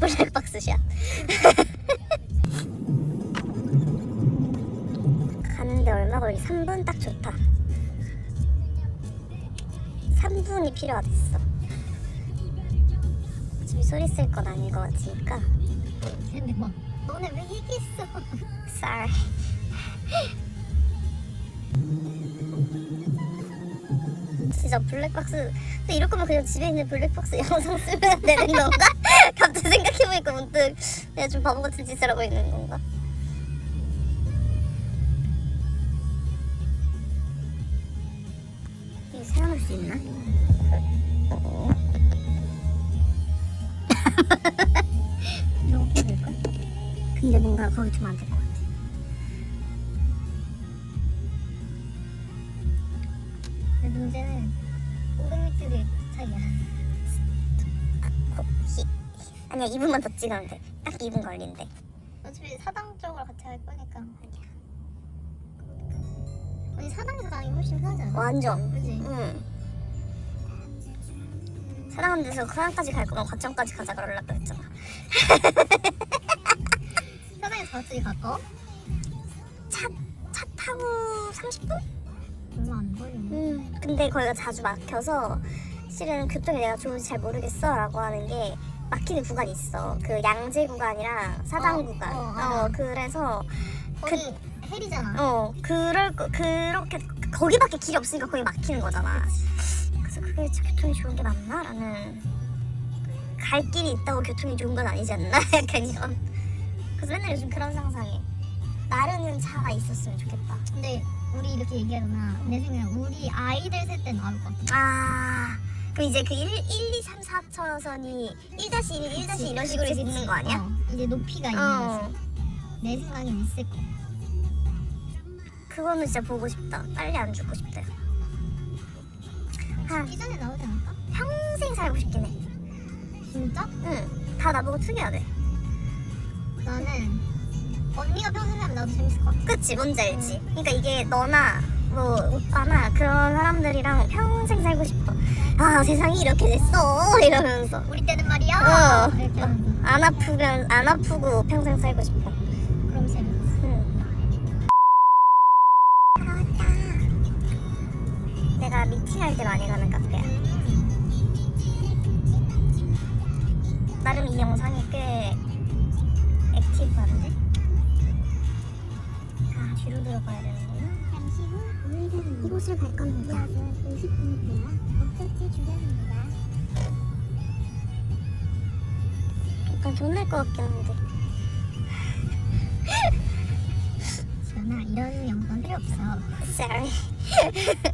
블랙박스샷. 가는데 얼마 걸리? 3분 딱 좋다. 3분이 필요하댔어. 어차피 소리 쓸 건 아닌 것 같으니까. 근데 뭐 너네 왜 얘기했어? Sorry. 진짜 블랙박스 근데 이럴 거면 그냥 집에 있는 블랙박스 영상 쓰면 되는 건가? 생각해보니까 문득 내가 좀 바보 같은 짓을 하고 있는 건가? 이거 사용할 수 있나? 이렇게 될까? 근데 뭔가 거기 두면 안될 것 같아. 근데 문제는 오르미트의 차이야. 어, 히, 아니야 2분만 더 찍으면 돼. 딱 2분 걸린대. 어차피 사당 쪽으로 같이 할 거니까. 아니 사당에서 게 훨씬 편하지 않아? 완전. 그지? 응. 사랑하는 데서 사랑까지 갈 거면 과천까지 가자 그러려고 했잖아. 사당에서 갑자기 가까워? 차, 차 타고 30분? 얼마 안 걸리네. 음. 근데 거기가 자주 막혀서 실은 교통이 내가 좋은지 잘 모르겠어 라고 하는 게 막히는 구간이 있어. 그 양재 구간이랑 사당 어, 구간. 어, 알아. 그래서 거기 헬이잖아. 어 그럴 거 그렇게 거기밖에 길이 없으니까 거기 막히는 거잖아. 그래서 그게 교통이 좋은 게 맞나라는 갈 길이 있다고 교통이 좋은 건 아니지 않나 약간 이런. 그래서 맨날 요즘 그런 상상해. 나르는 차가 있었으면 좋겠다. 근데 우리 이렇게 얘기하잖아. 내 생각엔 우리 아이들 셋때 나올 것 같아. 아 그럼 이제 그 1, 1 2, 3, 4차선이 1-1, 1- 이런 식으로 있는 거 아니야? 어, 이제 높이가 있는 어. 거지. 내 생각엔 있을 거야. 그거는 진짜 보고 싶다. 빨리 안 죽고 싶다. 한 죽기 전에 나오지 않을까? 평생 살고 싶긴 해. 진짜? 응. 다 나보고 특이하대. 나는 언니가 평생 살면 나도 재밌을 것 같아. 그치 뭔지 알지 그러니까 이게 너나 뭐 오빠나 그런 사람들이랑 평생 살고 싶어 아 세상이 이렇게 됐어 이러면서 우리 때는 말이야. 어. 이렇게. 안 아프면 안 아프고 평생 살고 싶어 그럼 재밌어. 응. 나왔다 내가 미팅할 때 많이 가는 카페야 나름 이 영상이 꽤 액티브한데 아 뒤로 들어가야 되 곳을 갈 겁니다. 이어서 50분이고요. 목적지 주변입니다. 약간 존날 것 같긴 한데. 지연아 이런 영상 필요 없어. Sorry.